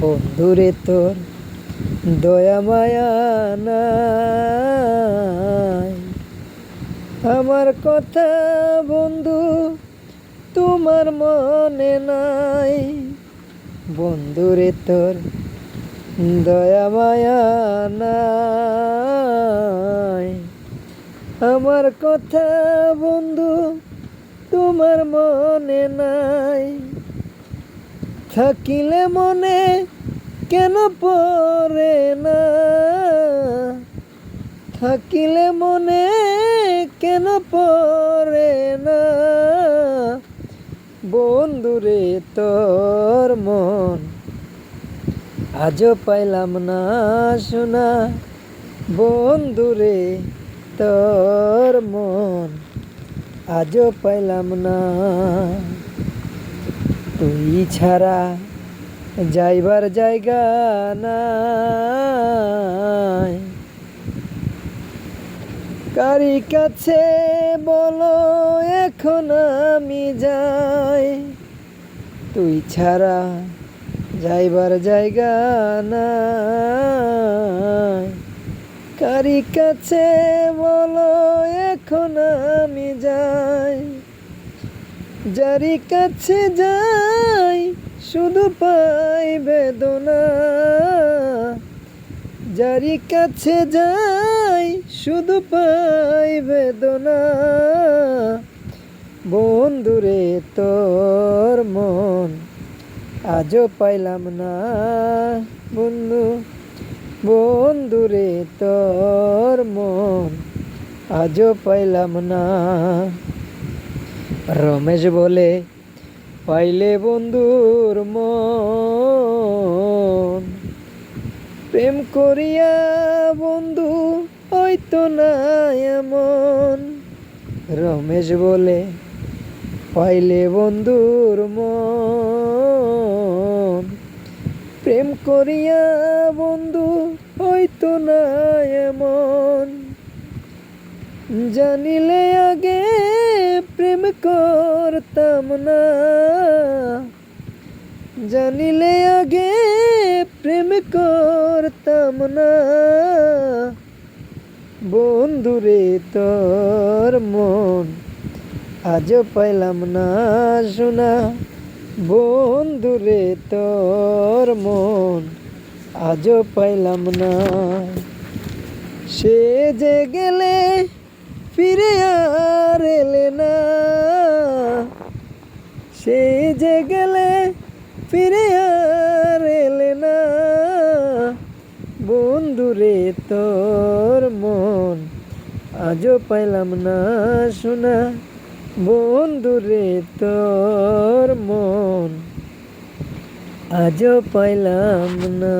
বন্ধুরে তোর দয়া মায়া নাই। আমার কথা বন্ধু, তোমার মনে নাই। বন্ধুরে তোর দয়া মায়া নাই। আমার কথা বন্ধু, তোমার মনে নাই। থাকিলে মনে কেন পড়ে না? থাকিলে মনে কেন পড়ে না? বন্ধুরে, তোর মন আজও পাইলাম না শোনা। বন্ধুরে, তোর মন আজও পাইলাম না। তুই ছাড়া যাইবার জায়গা নাই। কারি কাছে বলো, এখন আমি যাই। তুই ছাড়া যাইবার জায়গা নাই। কারি কাছে বলো, এখন আমি যাই। যারি কাছে যাই, শুধু পাই বেদনা। যারি কাছে যাই, শুধু পাই বেদনা। বন্ধুরে, তোর মন আজও পাইলাম না, বন্ধু। বন্ধুরে, তোর মন আজও পাইলাম না। রমেশ বলে, পাইলে বন্ধুর মন। প্রেম করিয়া বন্ধু হয়তো না এমন। রমেশ বলে, পাইলে বন্ধুর মন। প্রেম করিয়া বন্ধু হয়তো না এমন। জানিলে আগে প্রেম করতাম না জানিলে আগে প্রেম করতাম না বন্ধুরে, তোর মন আজও পাইলাম না শোনা বন্ধুরে, তোর মন আজও পাইলাম না। সে যে গেলে ফিরে আর এলে না। সে যে গেলে ফিরে আর এলে না। বন্ধুরে তোর মন আজও পাইলাম না শোনা। বন্ধুরে তোর মন আজও পাইলাম না।